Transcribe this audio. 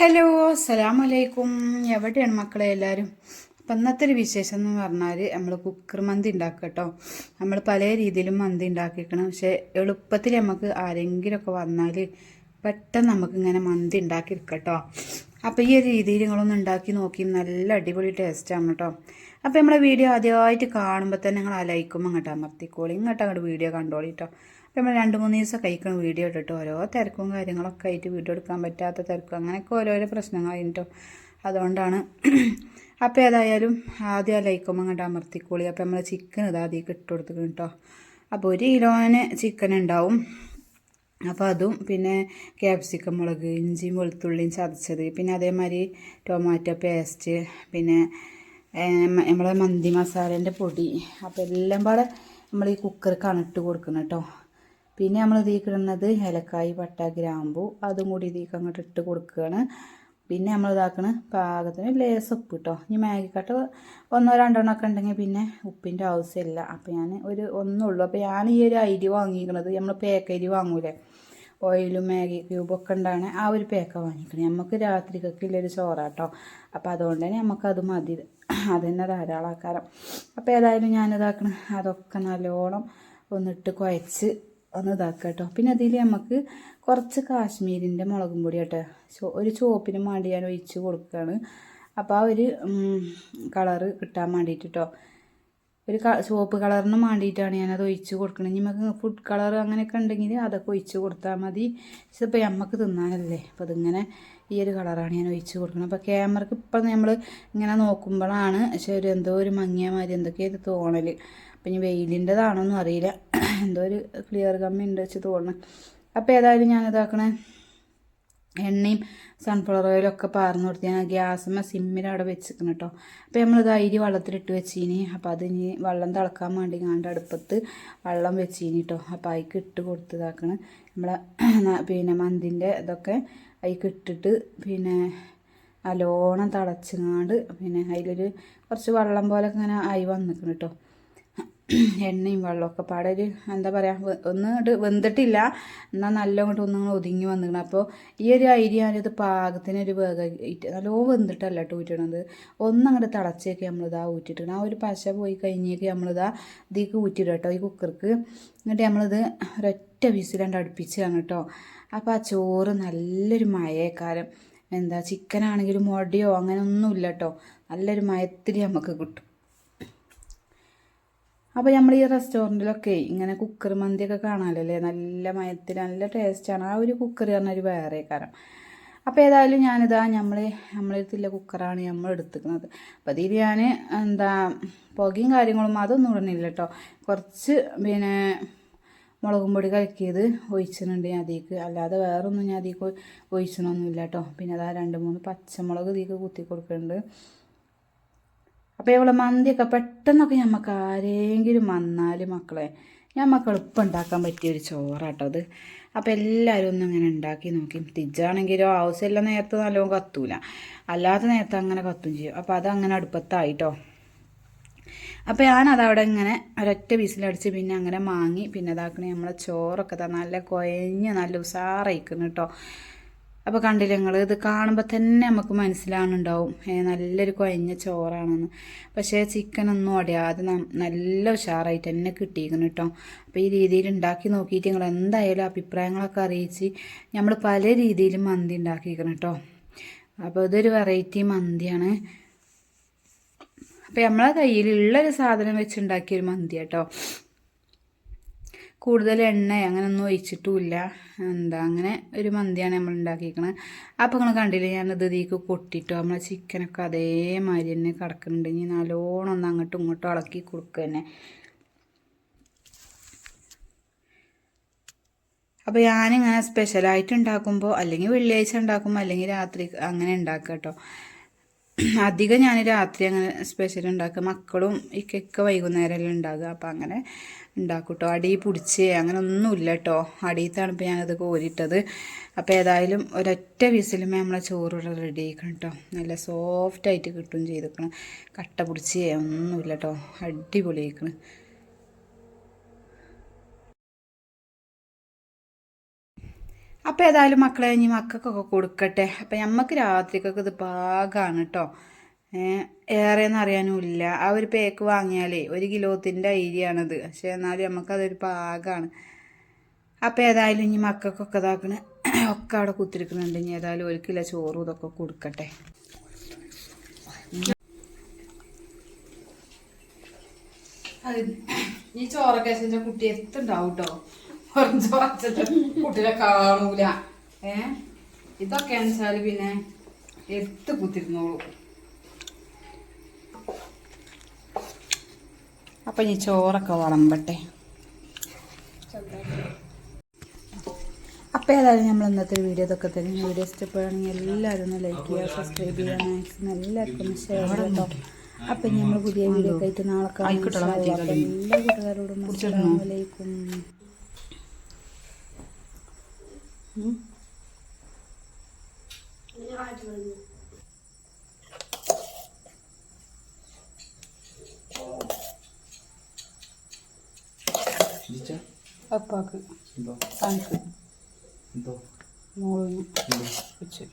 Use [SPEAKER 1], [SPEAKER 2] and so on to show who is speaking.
[SPEAKER 1] Hello അസ്സലാമലൈക്കും. എവിടെയാണ് മക്കളെ എല്ലാവരും അപ്പം ഇന്നത്തെ ഒരു വിശേഷം എന്ന് പറഞ്ഞാൽ നമ്മൾ കുക്കർ മന്തി ഉണ്ടാക്കുക കേട്ടോ. നമ്മൾ പല രീതിയിലും മന്തി ഉണ്ടാക്കിക്കണം പക്ഷേ എളുപ്പത്തിൽ നമുക്ക് ആരെങ്കിലുമൊക്കെ വന്നാൽ പെട്ടെന്ന് നമുക്ക് ഇങ്ങനെ മന്തി ഉണ്ടാക്കിയെടുക്കാം കേട്ടോ. അപ്പോൾ ഈ ഒരു രീതിയിൽ നിങ്ങളൊന്ന് ഉണ്ടാക്കി നോക്കി നല്ല അടിപൊളി ടേസ്റ്റാണ് കേട്ടോ അപ്പോൾ നമ്മളെ വീഡിയോ ആദ്യമായിട്ട് കാണുമ്പോൾ തന്നെ നിങ്ങൾ ആ ലൈക്കും അങ്ങോട്ട് അമർത്തിക്കോളി. ഇങ്ങോട്ട് അങ്ങോട്ട് വീഡിയോ കണ്ടോളി കേട്ടോ അപ്പോൾ നമ്മൾ രണ്ട് മൂന്ന് ദിവസം കഴിക്കണം വീഡിയോ ഇട്ടിട്ട് ഓരോ തിരക്കും കാര്യങ്ങളൊക്കെ ആയിട്ട് വീഡിയോ എടുക്കാൻ പറ്റാത്ത തിരക്കും അങ്ങനെയൊക്കെ ഓരോരോ പ്രശ്നങ്ങളായിട്ടോ അതുകൊണ്ടാണ് അപ്പോൾ ഏതായാലും ആദ്യം ആ ലൈക്കും അങ്ങോട്ട് അമർത്തിക്കോളി. അപ്പോൾ നമ്മൾ ചിക്കൻ ഇതാദ്യം ഇട്ട് കൊടുത്തിട്ടുണ്ട് കേട്ടോ അപ്പോൾ ഒരു കിലോന് ചിക്കൻ ഉണ്ടാവും അപ്പോൾ അതും പിന്നെ ക്യാപ്സിക്കം മുളക് ഇഞ്ചിയും വെളുത്തുള്ളിയും ചതച്ചത്. പിന്നെ അതേമാതിരി ടൊമാറ്റോ പേസ്റ്റ് പിന്നെ നമ്മളെ മന്തി മസാലേന്റെ പൊടി. അപ്പോൾ എല്ലാം പാടെ നമ്മൾ ഈ കുക്കറിൽ ഇട്ട് കൊടുക്കുന്നത് കേട്ടോ പിന്നെ നമ്മൾ ഇതിലേക്ക് ഇടുന്നത് ഏലക്കായ് പട്ട ഗ്രാമ്പു അതും കൂടി ഇതിലേക്ക് ഇട്ട് കൊടുക്കുകയാണ്. പിന്നെ നമ്മൾ ഇതാക്കണ പാകത്തിന് ലേസ് ഉപ്പ് കേട്ടോ ഇനി മാഗിക്കട്ട് ഒന്നോ രണ്ടെണ്ണോ ഒക്കെ ഉണ്ടെങ്കിൽ പിന്നെ ഉപ്പിന്റെ ആവശ്യമില്ല. അപ്പോൾ ഞാൻ ഒരു ഒന്നുള്ളൂ അപ്പോൾ ഞാൻ ഈ ഒരു അരി വാങ്ങിയിരിക്കുന്നത് നമ്മൾ പേക്കരി വാങ്ങൂലേ? ഓയിലും മാഗി ക്യൂബൊക്കെ ഉണ്ടാണ്. ആ ഒരു പേക്ക വാങ്ങിക്കണം നമുക്ക് രാത്രിക്കൊക്കെ ഉള്ളൊരു ചോറാട്ടോ അപ്പോൾ അതുകൊണ്ട് തന്നെ നമുക്കത് മതി. അത് തന്നെ ധാരാളം ആക്കാരം അപ്പോൾ ഏതായാലും ഞാനിതാക്കണം അതൊക്കെ നല്ലോണം ഒന്നിട്ട് കുഴച്ച് ഒന്ന് ഇതാക്കുക കേട്ടോ. പിന്നെ അതിൽ നമുക്ക് കുറച്ച് കാശ്മീരിന്റെ മുളകും പൊടി കേട്ടോ. ഒരു ചുവപ്പിന് വേണ്ടി ഞാൻ ഒഴിച്ച് കൊടുക്കുകയാണ്. അപ്പോൾ ആ ഒരു കളറ് കിട്ടാൻ വേണ്ടിയിട്ട് കേട്ടോ. ഒരു ചുവപ്പ് കളറിന് വേണ്ടിയിട്ടാണ് ഞാനത് ഒഴിച്ച് കൊടുക്കുന്നത് നമുക്ക് ഫുഡ് കളർ അങ്ങനെയൊക്കെ ഉണ്ടെങ്കിൽ അതൊക്കെ ഒഴിച്ച് കൊടുത്താൽ മതി. ഇപ്പോൾ നമുക്ക് തിന്നാനല്ലേ. അപ്പോൾ അതിങ്ങനെ ഈ ഒരു കളറാണ് ഞാൻ ഒഴിച്ച് കൊടുക്കുന്നത് അപ്പോൾ ക്യാമറക്ക് ഇപ്പം നമ്മൾ ഇങ്ങനെ നോക്കുമ്പോഴാണ് പക്ഷേ ഒരു എന്തോ ഒരു മങ്ങിയ മാതിരി എന്തൊക്കെയാണ് തോന്നൽ അപ്പം ഇനി വെയിലിന്റെതാണോന്നും അറിയില്ല. എന്തോ ഒരു ക്ലിയർ കമ്മി ഉണ്ട് വെച്ച് തോന്നണം. അപ്പോൾ ഏതായാലും ഞാനിതാക്കണേ എണ്ണയും സൺഫ്ലവർ ഓയിലൊക്കെ പാർന്നു കൊടുത്ത് ഞാൻ സിമ്മിൽ അവിടെ വെച്ചിരിക്കണം കേട്ടോ അപ്പോൾ നമ്മളിത് അരി വെള്ളത്തിലിട്ട് വെച്ചിനി. അപ്പോൾ അത് ഇനി വെള്ളം തിളക്കാൻ വേണ്ടി കണ്ട് അടുപ്പത്ത് വെള്ളം വെച്ചിനി കേട്ടോ അപ്പോൾ അതിക്ക് ഇട്ട് കൊടുത്തതാക്കണം നമ്മളെ പിന്നെ മന്തിന്റെ ഇതൊക്കെ അതിക്ക് ഇട്ടിട്ട് പിന്നെ അലോണം തിളച്ചങ്ങാണ്ട് പിന്നെ അതിലൊരു കുറച്ച് വെള്ളം പോലെ ഇങ്ങനെ ആയി വന്നിരിക്കണം കേട്ടോ എണ്ണയും വെള്ളമൊക്കെ പാടെ ഒരു എന്താ പറയുക ഒന്ന് വെന്തിട്ടില്ല. എന്നാൽ നല്ല ഇങ്ങോട്ട് ഒന്നും ഒതുങ്ങി വന്നിക്കണം. അപ്പോൾ ഈ ഒരു അരി ഞാനിത് പാകത്തിനൊരു വേഗ നല്ലോ വെന്തിട്ടല്ല കേട്ടോ ഊറ്റണത്. ഒന്നങ്ങോട്ട് തിളച്ചേക്ക് നമ്മളിതാ ഊറ്റിട്ടുണ്ട് ആ ഒരു പശ പോയി കഴിഞ്ഞേക്ക് നമ്മളിതാ ഇതേക്ക് ഊറ്റിടും കേട്ടോ ഈ കുക്കർക്ക്. എന്നിട്ട് നമ്മളിത് ഒരൊറ്റ വിസിലണ്ട് അടുപ്പിച്ചാണ് കേട്ടോ അപ്പോൾ ആ ചോറ് നല്ലൊരു മഴയക്കാലം എന്താ ചിക്കനാണെങ്കിലും മുടിയോ അങ്ങനെ ഒന്നുമില്ല കേട്ടോ നല്ലൊരു മയത്തിൽ നമുക്ക് കിട്ടും. അപ്പോൾ നമ്മൾ ഈ റെസ്റ്റോറന്റിലൊക്കെ ഇങ്ങനെ കുക്കർ മന്തിയൊക്കെ കാണാമല്ലോ നല്ല മയത്തിൽ നല്ല ടേസ്റ്റാണ്. ആ ഒരു കുക്കർ പറഞ്ഞൊരു വേറെ കാരണം അപ്പോൾ ഏതായാലും ഞാനിതാ നമ്മൾ നമ്മളെടുത്തില്ല കുക്കറാണ് നമ്മൾ എടുത്തിരിക്കുന്നത് അപ്പോൾ അതിൽ ഞാൻ എന്താ പുകയും കാര്യങ്ങളും അതൊന്നും ഇടണില്ല കേട്ടോ കുറച്ച് പിന്നെ മുളകും പൊടി കലക്കിയത് ഒഴിച്ചിട്ടുണ്ട് ഞാൻ അതിലേക്ക്. അല്ലാതെ വേറൊന്നും ഞാൻ അതിലേക്ക് ഒഴിച്ചണമൊന്നുമില്ല കേട്ടോ പിന്നെ അതാ രണ്ട് മൂന്ന് പച്ചമുളക് ഇതിലേക്ക് കുത്തി കൊടുക്കുന്നുണ്ട്. അപ്പോൾ ഇവളെ മന്തിയൊക്കെ പെട്ടെന്നൊക്കെ നമുക്ക് ആരെങ്കിലും വന്നാൽ മക്കളെ ഞമ്മക്ക് എളുപ്പം ഉണ്ടാക്കാൻ പറ്റിയ ഒരു ചോറാട്ടോ അത്. അപ്പോൾ എല്ലാവരും ഒന്നും ഇങ്ങനെ ഉണ്ടാക്കി നോക്കി. തിജാണെങ്കിലോ ആവശ്യമില്ല നേരത്തെ നല്ലോണം കത്തൂല. അല്ലാത്ത നേരത്തെ അങ്ങനെ കത്തും ചെയ്യും. അപ്പോൾ അതങ്ങനെ അടുപ്പത്തായിട്ടോ. അപ്പോൾ ഞാനത് അവിടെ ഇങ്ങനെ ഒരൊറ്റ വിസിലടിച്ച് പിന്നെ അങ്ങനെ മാങ്ങി പിന്നെ അതാക്കണേ നമ്മളെ ചോറൊക്കെ നല്ല കുഴഞ്ഞ് നല്ല ഉസാറയിക്കുന്നു കേട്ടോ അപ്പോൾ കണ്ടില്ല നിങ്ങൾ ഇത് കാണുമ്പോൾ തന്നെ നമുക്ക് മനസ്സിലാവുന്നുണ്ടാവും. നല്ലൊരു കുഴഞ്ഞ ചോറാണെന്ന്. പക്ഷേ ചിക്കനൊന്നും അടയാതെ നല്ല ഉഷാറായിട്ട് തന്നെ കിട്ടിയിരിക്കുന്നു കേട്ടോ അപ്പോൾ ഈ രീതിയിൽ ഉണ്ടാക്കി നോക്കിയിട്ട് നിങ്ങൾ എന്തായാലും അഭിപ്രായങ്ങളൊക്കെ അറിയിച്ച് നമ്മൾ പല രീതിയിലും മന്തി ഉണ്ടാക്കിയിരിക്കണം കേട്ടോ അപ്പോൾ ഇതൊരു വെറൈറ്റി മന്തിയാണ്. അപ്പോൾ നമ്മളെ കയ്യിലുള്ളൊരു സാധനം വെച്ച് ഉണ്ടാക്കിയൊരു മന്തി കേട്ടോ കൂടുതൽ എണ്ണ അങ്ങനെയൊന്നും ഒഴിച്ചിട്ടുമില്ല. എന്താ അങ്ങനെ ഒരു മന്തിയാണ് നമ്മൾ ഉണ്ടാക്കിയിരിക്കുന്നത് അപ്പോൾ നിങ്ങൾ കണ്ടില്ലേ ഞാനത് ഇതിലേക്ക് കൊട്ടിട്ടോ നമ്മളെ ചിക്കനൊക്കെ അതേമാതിരി തന്നെ കിടക്കുന്നുണ്ട്. ഇനി നല്ലോണം ഒന്ന് അങ്ങോട്ടും ഇങ്ങോട്ടും ഇളക്കി കൊടുക്കുക തന്നെ. അപ്പോൾ ഞാനിങ്ങനെ സ്പെഷ്യലായിട്ട് ഉണ്ടാക്കുമ്പോൾ അല്ലെങ്കിൽ വെള്ളിയാഴ്ച ഉണ്ടാക്കുമ്പോൾ അല്ലെങ്കിൽ രാത്രി അങ്ങനെ ഉണ്ടാക്കുക കേട്ടോ. അധികം ഞാൻ രാത്രി അങ്ങനെ സ്പെഷ്യൽ ഉണ്ടാക്കുക. മക്കളും ഇക്കൊക്കെ വൈകുന്നേരമല്ലേ ഉണ്ടാകുക അപ്പം അങ്ങനെ ഉണ്ടാക്കും കേട്ടോ അടി പിടിച്ച് അങ്ങനെ ഒന്നുമില്ല കേട്ടോ അടിയത്താണ് ഇപ്പോൾ ഞാനത് കോരിയിട്ടത്. അപ്പോൾ ഏതായാലും ഒരൊറ്റ വിസിലുമേ നമ്മളെ ചോറ് ഇവിടെ റെഡി ആക്കണം കേട്ടോ നല്ല സോഫ്റ്റായിട്ട് കിട്ടും ചെയ്തിരിക്കണം. കട്ട പിടിച്ച് ഒന്നുമില്ല കേട്ടോ അടിപൊളി അപ്പോൾ ഏതായാലും മക്കളെ ഇനി മക്കൾക്കൊക്കെ കൊടുക്കട്ടെ. അപ്പം നമുക്ക് രാത്രിക്കൊക്കെ ഇത് പാകമാണ് കേട്ടോ ഏറെ അറിയാനുമില്ല. ആ ഒരു പേക്ക് വാങ്ങിയാലേ ഒരു കിലോത്തിന്റെ അരിയാണത്. പക്ഷേ എന്നാലും നമുക്കതൊരു പാകമാണ് അപ്പോൾ ഏതായാലും ഇനി മക്കൾക്കൊക്കെ ഇതാക്കണ. ഒക്കെ അവിടെ കുത്തിരിക്കുന്നുണ്ട്. ഇനി ഏതായാലും ഒരു കിലോ ചോറും ഇതൊക്കെ കൊടുക്കട്ടെ. ഈ ചോറൊക്കെ കുട്ടി എത്തുണ്ടാവും കേട്ടോ ചോറ് കുട്ടിനെ കാണൂല. ഏ? ഇതൊക്കെ വെച്ചാൽ പിന്നെ എത്ത് കുത്തിരുന്നോളൂ. അപ്പം ഈ ചോറൊക്കെ വളമ്പട്ടെ. അപ്പോൾ ഏതായാലും നമ്മൾ ഇന്നത്തെ വീഡിയോ ഇതൊക്കെ തന്നെ. വീഡിയോ ഇഷ്ടപ്പെടുകയാണെങ്കിൽ എല്ലാവരും ഒന്ന് ലൈക്ക് ചെയ്യുക സബ്സ്ക്രൈബ് ചെയ്യുക മാക്സിമം എല്ലാവർക്കും ഒന്ന് ഷെയർ ചെയ്യട്ടോ അപ്പം നമ്മൾ പുതിയ വീഡിയോ ഒക്കെ ആയിട്ട് നാളെ കാണാം. എല്ലാ കൂട്ടുകാരോടും.
[SPEAKER 2] ജിച്ച
[SPEAKER 1] അപ്പാക്ക്.
[SPEAKER 2] എന്തോ?
[SPEAKER 1] തണുക്ക്
[SPEAKER 2] എന്തോ?
[SPEAKER 1] മോളിന് വെച്ച്.